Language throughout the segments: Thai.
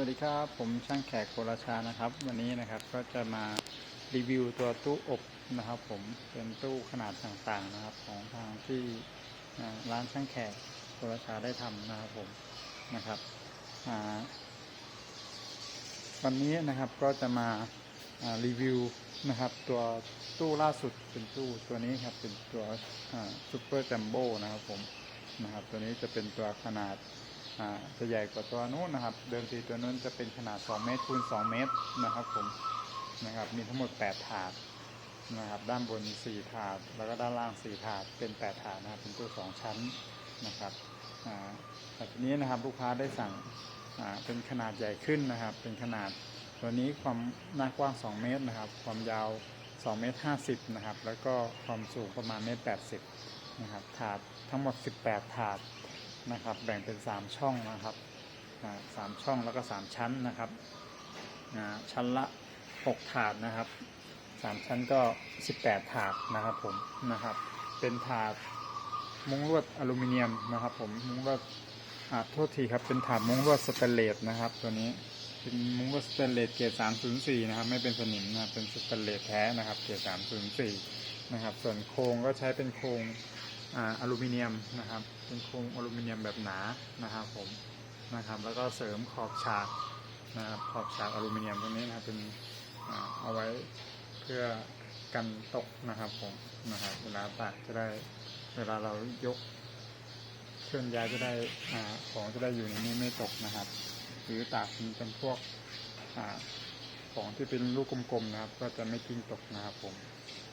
วัสดีครับ ผมช่างแขกโคราชานะครับ วันนี้นะครับก็จะมารีวิวตัวตู้อบนะครับ ผมเป็นตู้ขนาดต่างๆนะครับ ของทางที่ร้านช่างแขกโคราชาได้ทำนะครับผมนะครับวันนี้นะครับก็จะมารีวิวนะครับ ตัวตู้ล่าสุดเป็นตู้ตัวนี้ครับเป็นตัวซูเปอร์จัมโบ้นะครับผมนะครับ ตัวนี้จะเป็นตัวขนาด จะใหญ่กว่าตัวนู้นนะครับ เดิมทีตัวนู้นจะเป็นขนาด 2 เมตรคูณ 2 เมตรนะครับผมนะครับมีทั้งหมด 8 ถาดนะครับด้านบน 4 ถาด แล้วก็ด้านล่าง 4 ถาด เป็น 8 ถาดนะครับเป็นตู้2ชั้นนะครับอ่าแต่ทีนี้นะครับลูกค้าได้สั่งเป็นขนาดใหญ่ขึ้นนะครับ เป็นขนาดตัวนี้ความหน้ากว้าง 2 เมตรนะครับ ความยาว 2 เมตร 50 นะครับ แล้วก็ความสูงประมาณเมตร 80 นะครับ ถาดทั้งหมด 18 ถาด นะครับ แบ่งเป็น 3 ช่องนะครับสามช่องแล้วก็ 3 ชั้นนะครับชั้นละ 6 ถาดนะครับ 3 ชั้นก็ 18 ถาดนะครับผมนะครับ เป็นถาดมุ้งลวดอลูมิเนียมนะครับ ผมมุ้งลวดอ่าโทษทีครับเป็นถาดมุ้งลวดสแตนเลสนะครับ ตัวนี้เป็นมุ้งลวดสแตนเลสเกรด304 นะครับ ไม่เป็นสนิมนะครับเป็นสแตนเลสแท้นะครับเกรด304 นะครับ ส่วนโครงก็ใช้เป็นโครง อลูมิเนียมนะครับ เป็นโครงอลูมิเนียมแบบหนานะครับผมนะครับแล้วก็เสริมขอบฉากนะครับขอบฉากอลูมิเนียมตรงนี้นะครับเป็นอเอาไว้เพื่อกันตกนะครับผมนะครับเวลาตากจะได้เวลาเรายกเคลื่อนย้ายจะได้อของจะได้อยู่ในนี้ไม่ตกนะครับ หรือตากเป็นพวกอของที่เป็นลูกกลมๆนะครับ ก็จะไม่กิ้งตกนะครับผม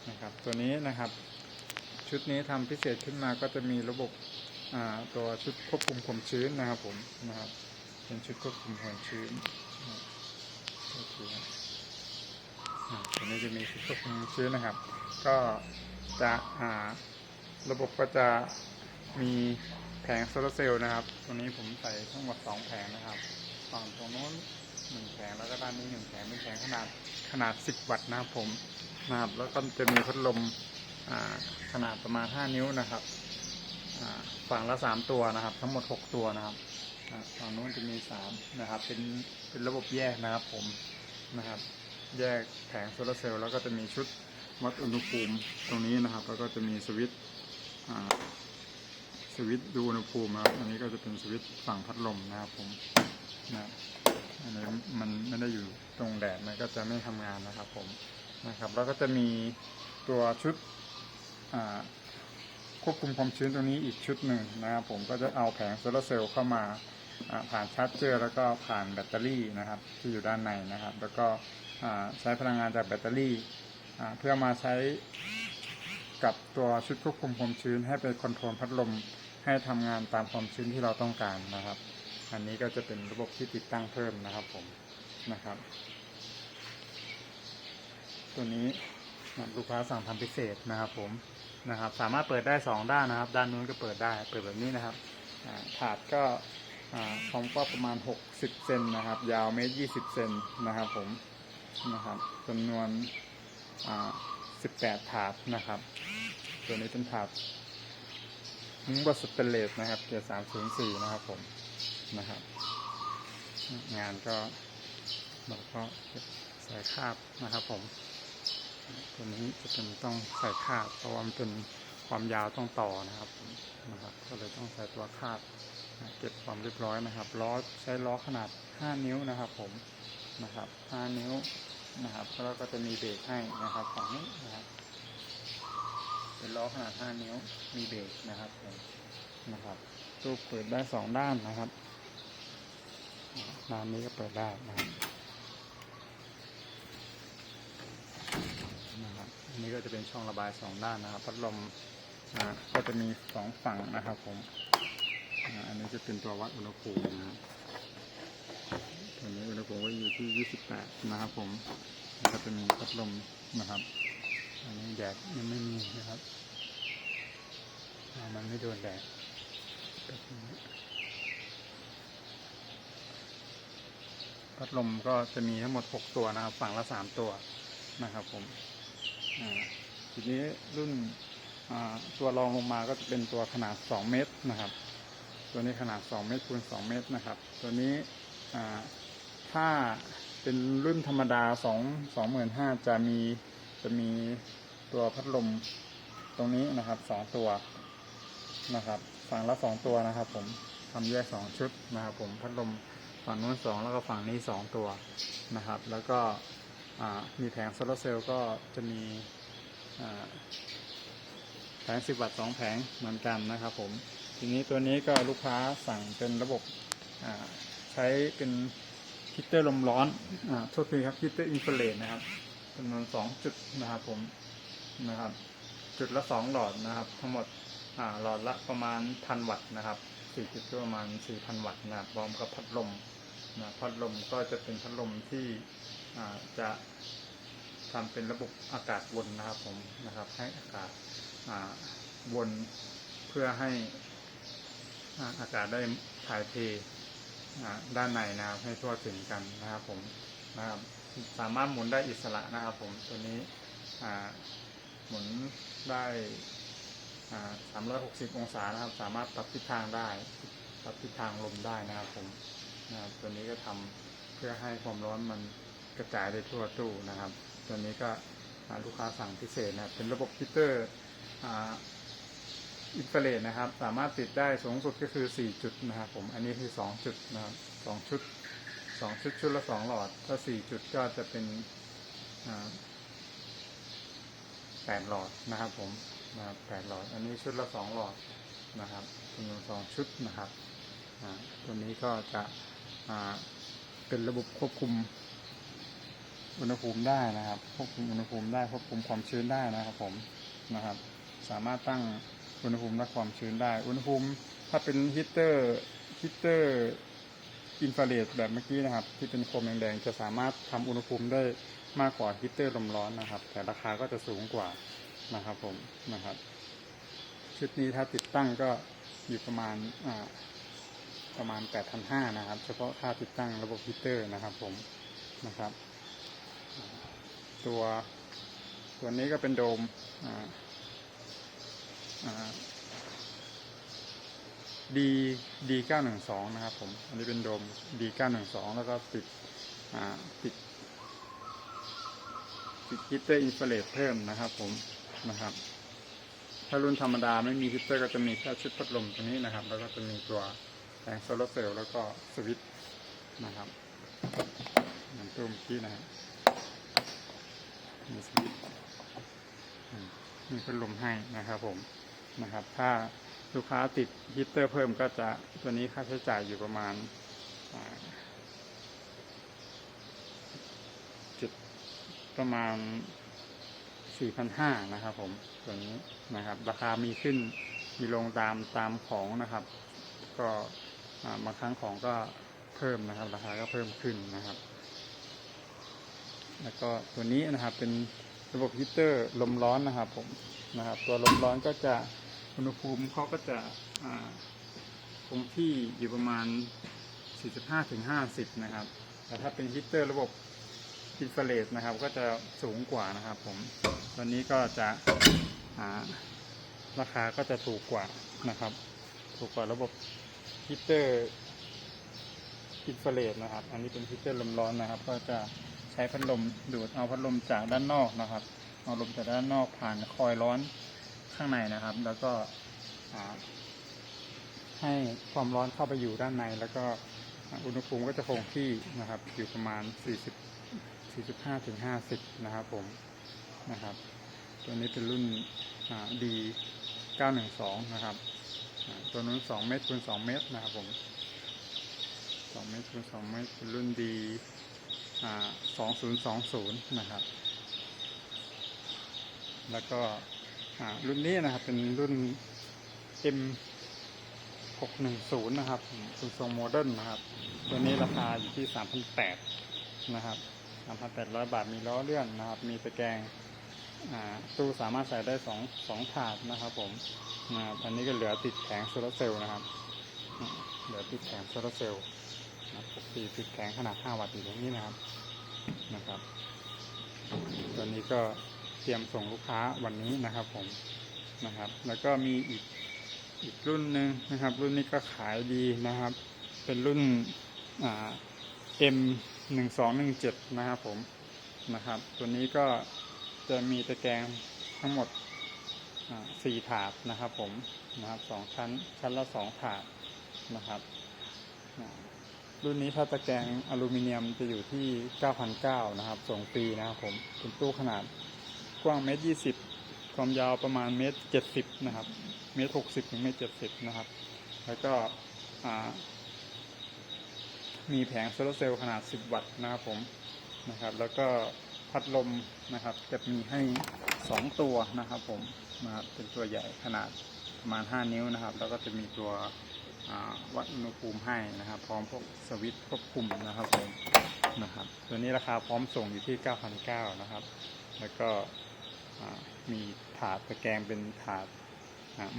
นะครับ ตัวนี้นะครับ ชุดนี้ทำพิเศษขึ้นมาก็จะมีระบบตัวชุดควบคุมความชื้นนะครับผมนะครับ เป็นชุดควบคุมความชื้นโอเคตัวนี้จะมีชุดควบคุมความชื้นนะครับ ก็จะระบบก็จะมีแผงโซลาร์เซลล์นะครับ ตัวนี้ผมใส่ทั้งหมดสองแผงนะครับฝั่งตรงโน้นหนึ่งแผงแล้วก็ด้านนี้หนึ่งแผงเป็นแผงขนาดขนาด10วัตต์นะครับผมนะครับแล้วก็จะมีพัดลม ขนาดประมาณ 5 นิ้วนะครับฝั่งละ 3 ตัวนะครับ ทั้งหมด 6 ตัวนะครับฝั่งนู้นจะมี 3 นะครับ เป็นเป็นระบบแยกนะครับผมนะครับ แยกแผงโซลาร์เซลล์แล้วก็จะมีชุดวัดอุณหภูมิตรงนี้นะครับ แล้วก็จะมีสวิตช์สวิตช์ดูอุณหภูมินะครับอันนี้ก็จะเป็นสวิตช์ฝั่งพัดลมนะครับผมนะอันนี้มันไม่ได้อยู่ตรงแดดมันก็จะไม่ทำงานนะครับผมนะครับ แล้วก็จะมีตัวชุด ควบคุมความชื้นตรงนี้อีกชุดหนึ่งนะครับผมก็จะเอาแผงโซลาเซลล์เข้ามาผ่านชาร์จเจอร์แล้วก็ผ่านแบตเตอรี่นะครับที่อยู่ด้านในนะครับ แล้วก็ใช้พลังงานจากแบตเตอรี่เพื่อมาใช้กับตัวชุดควบคุมความชื้น ให้ไปคอนโทรลพัดลมให้ทำงานตามความชื้นที่เราต้องการนะครับ อันนี้ก็จะเป็นระบบที่ติดตั้งเพิ่มนะครับผมนะครับ ตัวนี้ ลูกค้าสั่งทำพิเศษนะครับ ผมนะครับ สามารถเปิดได้ 2 ด้านนะครับ ด้านนู้นก็เปิดได้ เปิดแบบนี้นะครับถาดก็ความกว้างประมาณ 60 เซนนะครับ ยาวเมตร20 เซนนะครับ ผมนะครับจำนวน18 ถาดนะครับ ตัวนี้เป็นถาดมุ้งบัสเตนเลสนะครับเกียร์304นะครับผมนะครับ งานก็เราก็ใส่คาบนะครับผม ตัวนี้จะเป็นต้องใส่คาด เพราะว่ามันเป็นความยาวต้องต่อนะครับนะครับ ก็เลยต้องใส่ตัวคาดเก็บความเรียบร้อยนะครับล้อใช้ล้อขนาด 5 นิ้วนะครับ ผมนะครับ 5 นิ้วนะครับแล้วก็จะมีเบรกให้นะครับฝั่งนี้นะครับเป็นล้อขนาด 5 นิ้วมีเบรกนะครับผมนะครับตู้เปิดได้สองด้านนะครับด้านนี้ก็เปิดได้นะครับันนี้ก็จะเป็นช่องระบายสองด้านนะครับ พัดลมนะก็จะมีสองฝั่งนะครับ ผมอันนี้จะเป็นตัววัดอุณหภูมินะครับตัวนี้อุณหภูมิก็อยู่ที่ 28 นะครับ ผมก็จะมีพัดลมนะครับ อันนี้แดดยังไม่มีนะครับมันไม่โดนแดดพัดลมก็จะมีทั้งหมด 6 ตัวนะครับ ฝั่งละ 3 ตัวนะครับผม ทีนี้รุ่นตัวรองลงมาก็จะเป็นตัวขนาด 2 เมตรนะครับ ตัวนี้ขนาด 2 เมตรคูณ 2 เมตรนะครับ ตัวนี้ถ้าเป็นรุ่นธรรมดาสองสองหมื่นห้าจะมีจะมีตัวพัดลมตรงนี้นะครับสองตัวนะครับ ฝั่งละสองตัวนะครับ ผมทำแยกสองชุดนะครับ ผมพัดลมฝั่งนู้นสองแล้วก็ฝั่งนี้สองตัวนะครับ แล้วก็ มีแผงโซลาร์เซลล์ก็จะมีแผง 10 วัตต์สองแผงเหมือนกันนะครับผม ทีนี้ตัวนี้ก็ลูกค้าสั่งเป็นระบบใช้เป็นฮีเตอร์ลมร้อนอ่าโทษทีครับฮีเตอร์อินฟราเรดนะครับจำนวนสองจุดนะครับผมนะครับ จุดละสองหลอดนะครับ ทั้งหมดอ่าหลอดละประมาณพันวัตต์นะครับสี่จุดประมาณสี่พันวัตต์นะครับพร้อมกับพัดลมนะพัดลมก็จะเป็นพัดลมที่ จะทำเป็นระบบอากาศวนนะครับผมนะครับ ให้อากาศาวนเพื่อให้อาอากาศได้ถ่ายเทด้านในนะครับให้ทั่วถึงกันนะครับผมนะครับสามารถหมุนได้อิสระนะครับผมตัวนี้หมุนได้360 องศานะครับ สามารถปรับทิศทางได้ปรับทิศทางลมได้นะครับผมนะครับตัวนี้ก็ทำเพื่อให้ความร้อนมัน กระจายได้ทั่วตู้นะครับ ตัวนี้ก็ลูกค้าสั่งพิเศษนะครับ เป็นระบบฮีตเตอร์อินฟราเรดนะครับ สามารถติดได้สูงสุดก็คือ 4 จุดนะครับผม อันนี้คือ 2 จุดนะครับ2ชุด 2 ชุดชุดละ 2 หลอด ถ้า 4 จุดก็จะเป็นอ่าแปดหลอดนะครับผมนะครับแปดหลอด อันนี้ชุดละสองหลอดนะครับจำนวนสองชุดนะครับตัวนี้ก็จะเป็นระบบควบคุม อุณหภูมิได้นะครับควบคุมอุณหภูมิได้ควบคุมความชื้นได้นะครับผมนะครับ สามารถตั้งอุณหภูมิและความชื้นได้ อุณหภูมิถ้าเป็นฮีเตอร์ฮีเตอร์อินฟราเรดแบบเมื่อกี้นะครับ ที่เป็นโคมแดงๆจะสามารถทำอุณหภูมิได้มากกว่าฮีเตอร์ลมร้อนนะครับ แต่ราคาก็จะสูงกว่านะครับผมนะครับ ชุดนี้ถ้าติดตั้งก็อยู่ประมาณอ่าประมาณ 8,500 นะครับ เฉพาะค่าติดตั้งระบบฮีเตอร์นะครับผมนะครับ ตัวตัวนี้ก็เป็นโดมอ่าอ่า D D 912นะครับผม อันนี้เป็นโดม D 912แล้วก็ติดติดติดฮีตเตอร์อินฟราเรดเพิ่มนะครับผมนะครับถ้ารุ่นธรรมดาไม่มีฮีตเตอร์ก็จะมีแค่ชุดพัดลมตัวนี้นะครับ แล้วก็จะมีตัวแผงโซลาร์เซลล์แล้วก็สวิตช์นะครับเหมือนตัวเมื่อกี้นะครับ มีสวิตช์อืมมีพัดลมให้นะครับผมนะครับ ถ้าลูกค้าติดฮีตเตอร์เพิ่มก็จะตัวนี้ค่าใช้จ่ายอยู่ประมาณจุดประมาณ 4,500 นะครับผมตัวนี้นะครับ ราคามีขึ้นมีลงตามตามของนะครับ ก็อ่าบางครั้งของก็เพิ่มนะครับ ราคาก็เพิ่มขึ้นนะครับ แล้วก็ตัวนี้นะครับเป็นระบบฮีเตอร์ลมร้อนนะครับผมนะครับ ตัวลมร้อนก็จะอุณหภูมิเขาก็จะคงที่อยู่ประมาณ 45-50 นะครับ แต่ถ้าเป็นฮีเตอร์ระบบอินฟราเรดนะครับ ก็จะสูงกว่านะครับผมตัวนี้ก็จะาราคาก็จะถูกกว่านะครับ ถูกกว่าระบบฮีเตอร์อินฟราเรดนะครับ อันนี้เป็นฮีเตอร์ลมร้อนนะครับ ก็จะ ใช้พัดลมดูดเอาพัดลมจากด้านนอกนะครับ เอาลมจากด้านนอกผ่านคอยร้อนข้างในนะครับ แล้วก็ให้ความร้อนเข้าไปอยู่ด้านใน แล้วก็อุณหภูมิก็จะคงที่นะครับ อยู่ประมาณ 40 45ถึง50 นะครับผมนะครับ ตัวนี้เป็นรุ่นดี 912 นะครับ ตัวนู้น 2 เมตรคูณ2เมตรนะครับผม 2 เมตรคูณ2เมตรเป็นรุ่นดี อ่า2020นะครับ แล้วก็รุ่นนี้นะครับเป็นรุ่น M 610นะครับเป็นทรงโมเดิร์นนะครับ ตัวนี้ราคาอยู่ที่3,800นะครับ3,800บาทมีล้อเลื่อนนะครับ มีตะแกรงตู้สามารถใส่ได้สองสองถาดนะครับ ผมอันนี้ก็เหลือติดแผงโซลาเซลล์นะครับ เหลือติดแผงโซลาเซลล์ นะครับปกติติดแผงขนาด 5 วัตต์อยู่ตรงนี้นะครับนะครับ ตัวนี้ก็เตรียมส่งลูกค้าวันนี้นะครับผมนะครับ แล้วก็มีอีกอีกรุ่นหนึ่งนะครับ รุ่นนี้ก็ขายดีนะครับ เป็นรุ่นอ่า M หนึ่งสองหนึ่งเจ็ดนะครับผมนะครับ ตัวนี้ก็จะมีตะแกรงทั้งหมดสี่ถาดนะครับผมนะครับสองชั้นชั้นละสองถาดนะครับ รุ่นนี้ถ้าตะแกรงอลูมิเนียมจะอยู่ที่ 9,900 นะครับ ส่งฟรีนะครับผม เป็นตู้ขนาดกว้างเมตรยี่สิบความยาวประมาณเมตรเจ็ดสิบนะครับ เมตรหกสิบถึงเมตรเจ็ดสิบนะครับ แล้วก็มีแผงโซลาร์เซลล์ขนาด10วัตต์นะครับผม นะครับ แล้วก็พัดลมนะครับจะมีให้2ตัวนะครับผม นะครับ เป็นตัวใหญ่ขนาดประมาณ5นิ้วนะครับ แล้วก็จะมีตัว วัดอุณหภูมิให้นะครับ พร้อมพวกสวิตช์ควบคุมนะครับผมนะครับ ตัวนี้ราคาพร้อมส่งอยู่ที่ 9,900นะครับ แล้วก็มีถาดตะแกรงเป็นถาด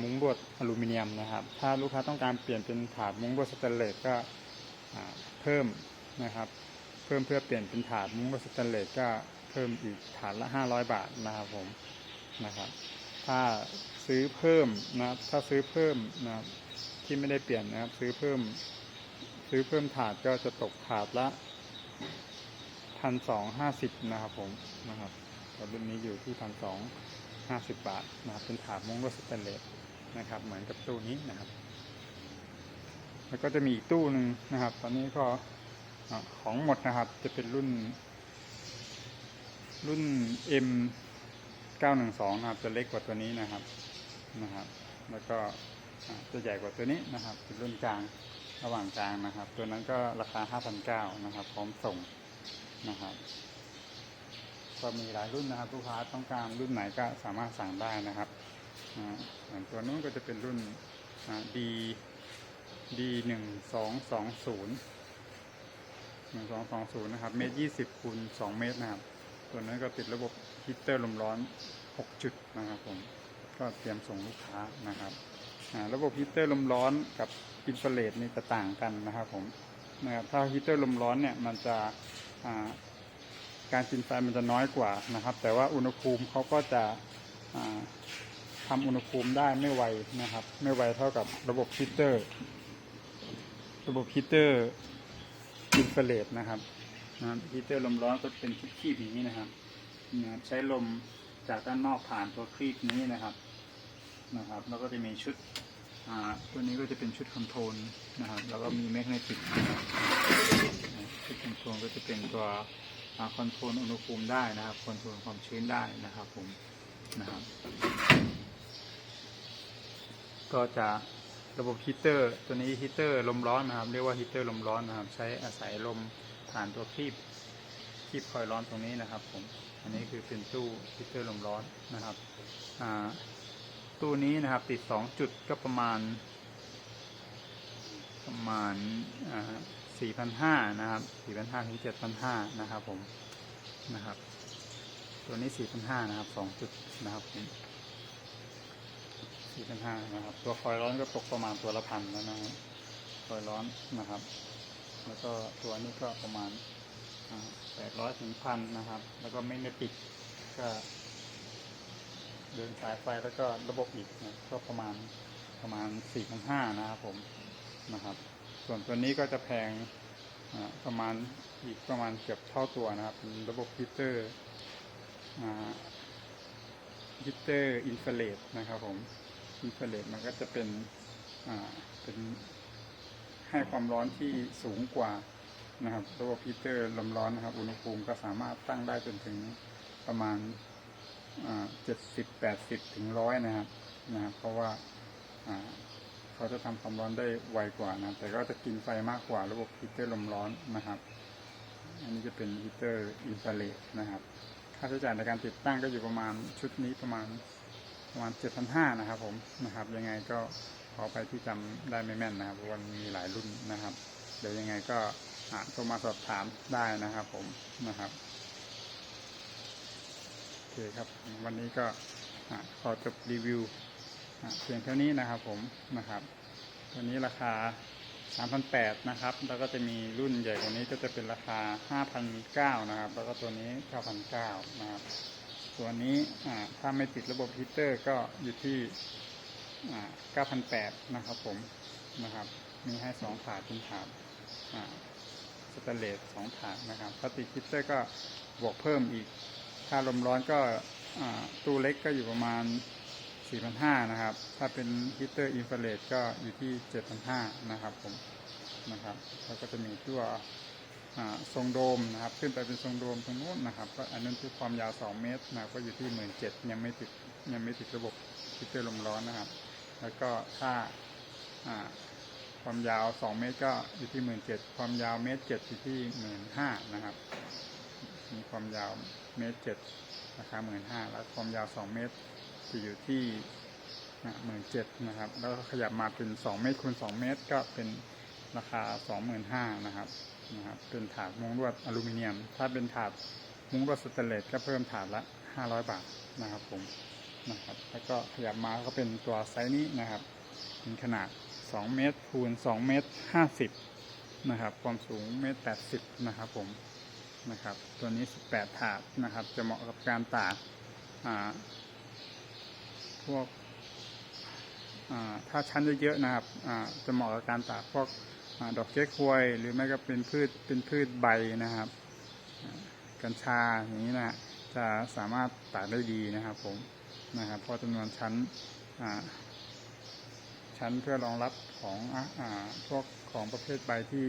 มุ้งลวดอลูมิเนียมนะครับ ถ้าลูกค้าต้องการเปลี่ยนเป็นถาดมุ้งลวดสแตนเลสก็เพิ่มนะครับ เพิ่มเพื่อเปลี่ยนเป็นถาดมุ้งลวดสแตนเลสก็เพิ่มอีกถาดละ 500 บาทนะครับผมนะครับ ถ้าซื้อเพิ่มนะถ้าซื้อเพิ่มนะครับ ที่ไม่ได้เปลี่ยนนะครับ ซื้อเพิ่ม ซื้อเพิ่มถาดก็จะตกถาดละพันสองห้าสิบนะครับผมนะครับต่รุ่นนี้อยู่ที่พันสองห้าสิบบาทนะครับเป็นถาดมุ้งลวดสแตนเลสนะครับ เหมือนกับตู้นี้นะครับ แล้วก็จะมีอีกตู้หนึ่งนะครับ ตอนนี้ก็ของหมดนะครับ จะเป็นรุ่น รุ่น M 912นะครับ จะเล็กกว่าตัวนี้นะครับนะครับ แล้วก็ จะใหญ่กว่าตัวนี้นะครับเป็นรุ่นกลางระหว่างกลางนะครับ ตัวนั้นก็ราคา 5,900นะครับ พร้อมส่งนะครับก็มีหลายรุ่นนะครับลูกค้าต้องการรุ่นไหนก็สามารถสั่งได้นะครับอย่างตัวนู้นก็จะเป็นรุ่นอ่า D D หนึ่งสองสองศูนย์หนึ่งสองสองศูนย์นะครับ เมตรยี่สิบคูณสองเมตรนะครับ ตัวนั้นก็ติดระบบฮีเตอร์ลมร้อนหกจุดนะครับผม ก็เตรียมส่งลูกค้านะครับ ระบบฮีเตอร์ลมร้อนกับอินฟราเรดนี่จะต่างกันนะครับผมนะครับถ้าฮีเตอร์ลมร้อนเนี่ยมันจะการกินไฟมันจะน้อยกว่านะครับ แต่ว่าอุณหภูมิเขาก็จะอ่าทำอุณหภูมิได้ไม่ไวนะครับ ไม่ไวเท่ากับระบบฮีเตอร์ ระบบฮีเตอร์อินฟราเรดนะครับนะครับฮีเตอร์ลมร้อนก็เป็นครีบอย่างนี้นะครับนะครับ ใช้ลมจากด้านนอกผ่านตัวครีบนี้นะครับ นะครับ แล้วก็จะมีชุดอ่าตัวนี้ก็จะเป็นชุดคอนโทรลนะครับ แล้วก็มีแมกเนติกนะครับชุดคอนโทรลก็จะเป็นตัวคอนโทรลอุณหภูมิได้นะครับ คอนโทรลความชื้นได้นะครับผมนะครับ ก็จะระบบฮีเตอร์ ตัวนี้ฮีเตอร์ลมร้อนนะครับ เรียกว่าฮีเตอร์ลมร้อนนะครับ ใช้อาศัยลมผ่านตัวครีบครีบคอยร้อนตรงนี้นะครับผม อันนี้คือเป็นตู้ฮีเตอร์ลมร้อนนะครับ อ่า ตู้นี้นะครับ ติดสองจุดก็ประมาณ ประมาณสี่พันห้านะครับสี่พันห้าถึงเจ็ดพันห้านะครับผมนะครับ ตัวนี้สี่พันห้านะครับสองจุดนะครับสี่พันห้านะครับ ตัวคอยร้อนก็ตกประมาณตัวละพันแล้วนะครับคอยร้อนนะครับ แล้วก็ตัวนี้ก็ประมาณแปดร้อยถึงพันนะครับ แล้วก็ไม่เนติกก็ เดินสายไฟแล้วก็ระบบอีกนะก็ประมาณประมาณสี่พันห้านะครับผมนะครับ ส่วนตัวนี้ก็จะแพงประมาณอีกประมาณเกือบเท่าตัวนะครับเป็นระบบฮีเตอร์ฮีเตอร์อินฟราเรดนะครับผมอินฟราเรดมันก็จะเป็นเป็นให้ความร้อนที่สูงกว่านะครับระบบฮีเตอร์ลมร้อนนะครับ อุณหภูมิก็สามารถตั้งได้จนถึงประมาณ เจ็ดสิบแปดสิบถึงร้อยนะครับนะครับเพราะว่าเขาจะทำความร้อนได้ไวกว่านะ แต่ก็จะกินไฟมากกว่าระบบฮีเตอร์ลมร้อนนะครับ อันนี้จะเป็นฮีเตอร์อินฟราเรดนะครับ ค่าใช้จ่ายในการติดตั้งก็อยู่ประมาณชุดนี้ประมาณประมาณ7,500นะครับผมนะครับ ยังไงก็ขอไปที่จำได้ไม่แม่นนะครับเพราะว่ามีหลายรุ่นนะครับ เดี๋ยวยังไงก็โทรมาสอบถามได้นะครับผมนะครับ เคครับ วันนี้ก็ขอจบรีวิวเพียงเท่านี้นะครับผมนะครับตัวนี้ราคา 3,800นะครับ แล้วก็จะมีรุ่นใหญ่กว่านี้ก็จะเป็นราคา 5,900นะครับ แล้วก็ตัวนี้ 9,900นะครับ ตัวนี้ถ้าไม่ติดระบบฮีตเตอร์ก็อยู่ที่ 9,800นะครับผมนะครับ มีให้สองถาดเป็นถาดสแตเลสสองถาดนะครับพลาสติกฮีตเตอร์ก็บวกเพิ่มอีก ถ้าลมร้อนก็ตู้เล็กก็อยู่ประมาณ 4,500 นะครับ ถ้าเป็นฮีเตอร์อินฟราเรดก็อยู่ที่ 7,500 นะครับผมนะครับแล้วก็จะมีตัวทรงโดมนะครับ ขึ้นไปเป็นทรงโดมตรงนู้นนะครับ ก็อันนั้นคือความยาว 2 เมตรนะก็อยู่ที่ 17,000ยังไม่ติดยังไม่ติดระบบฮีเตอร์ลมร้อนนะครับ แล้วก็ถ้าความยาว 2 เมตรก็อยู่ที่ 17,000ความยาวเมตรเจ็ดอยู่ที่ 15,000 นะครับมีความยาว เมตรเจ็ดราคา15,000แล้วความยาว2เมตรจะอยู่ที่หมื่นเจ็ดนะครับ แล้วขยับมาเป็น2เมตรคูณ2เมตร ก็เป็นราคา25,000นห้านะครับนะครับ เป็นถาดมุ้งลวดอลูมิเนียม ถ้าเป็นถาดมุ้งลวดสแตนเลสก็เพิ่มถาดละ500บาทนะครับผมนะครับ แล้วก็ขยับมาก็เป็นตัวไซส์นี้นะครับเป็นขนาด2เมตรคูณ2เมตร50นะครับ ความสูงเมตร80นะครับผม นะครับ ตัวนี้ 18 ถาดนะครับ จะเหมาะกับการตากพวกถ้าชั้นเยอะๆนะครับจะเหมาะกับการตากพวกอดอกเก๊กฮวย หรือไม่ก็เป็นพืชเป็นพืชใบนะครับ กัญชาอย่างนี้นะจะสามารถตากได้ดีนะครับผมนะครับเพราะจำนวนชั้นชั้นเพื่อรองรับของอพวกของประเภทใบที่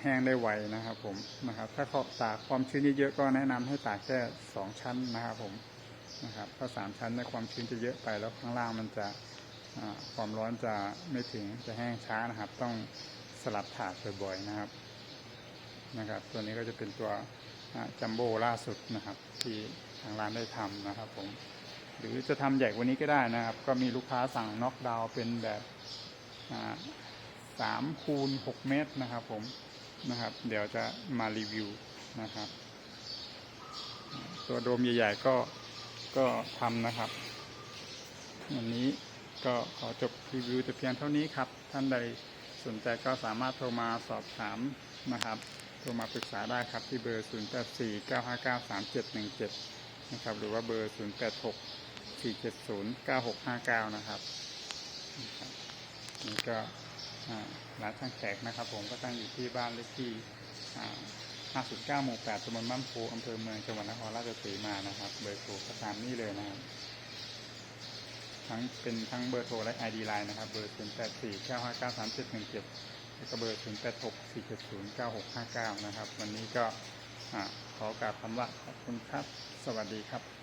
แห้งได้ไวนะครับ ผมนะครับ ถ้าเขาตากความชื้นเยอะๆก็แนะนำให้ตากแค่สองชั้นนะครับ ผมนะครับถ้าสามชั้นในความชื้นจะเยอะไปแล้วข้างล่างมันจะความร้อนจะไม่ถึงจะแห้งช้านะครับ ต้องสลับถาดบ่อยๆนะครับนะครับ ตัวนี้ก็จะเป็นตัวจัมโบ้ล่าสุดนะครับ ที่ทางร้านได้ทำนะครับ ผม หรือจะทำใหญ่กว่านี้ก็ได้นะครับ ก็มีลูกค้าสั่งน็อกดาวน์เป็นแบบสามคูณหกเมตรนะครับ ผม นะครับ เดี๋ยวจะมารีวิวนะครับ ตัวโดมใหญ่ๆก็ก็ทำนะครับวันนี้ก็ขอจบรีวิวแต่เพียงเท่านี้ครับ ท่านใดสนใจก็สามารถโทรมาสอบถามนะครับโทรมาปรึกษาได้ครับที่เบอร์ 0 8 4 9 5 9 3 7 1 7 นะครับ หรือว่าเบอร์ 0 8 6 4 7 0 9 6 5 9 นะครับนะครับนี่ก็ ร้านช่างแขกนะครับ ผมก็ตั้งอยู่ที่บ้านเลขที่อ่า509หมู่8ตำบลบ้านโพอำเภอเมืองจังหวัดนครราชสีมานะครับ เบอร์โทรก็ตามนี้เลยนะครับทั้งเป็นทั้งเบอร์โทรและ ID Line นะครับ เบอร์0 8 4 9 5 9 3 7 1 7แล้วก็เบอร์ 0 8 6 4 7 0 9 6 5 9 นะครับ วันนี้ก็อ่าขอกราบคำว่าขอบคุณครับ สวัสดีครับ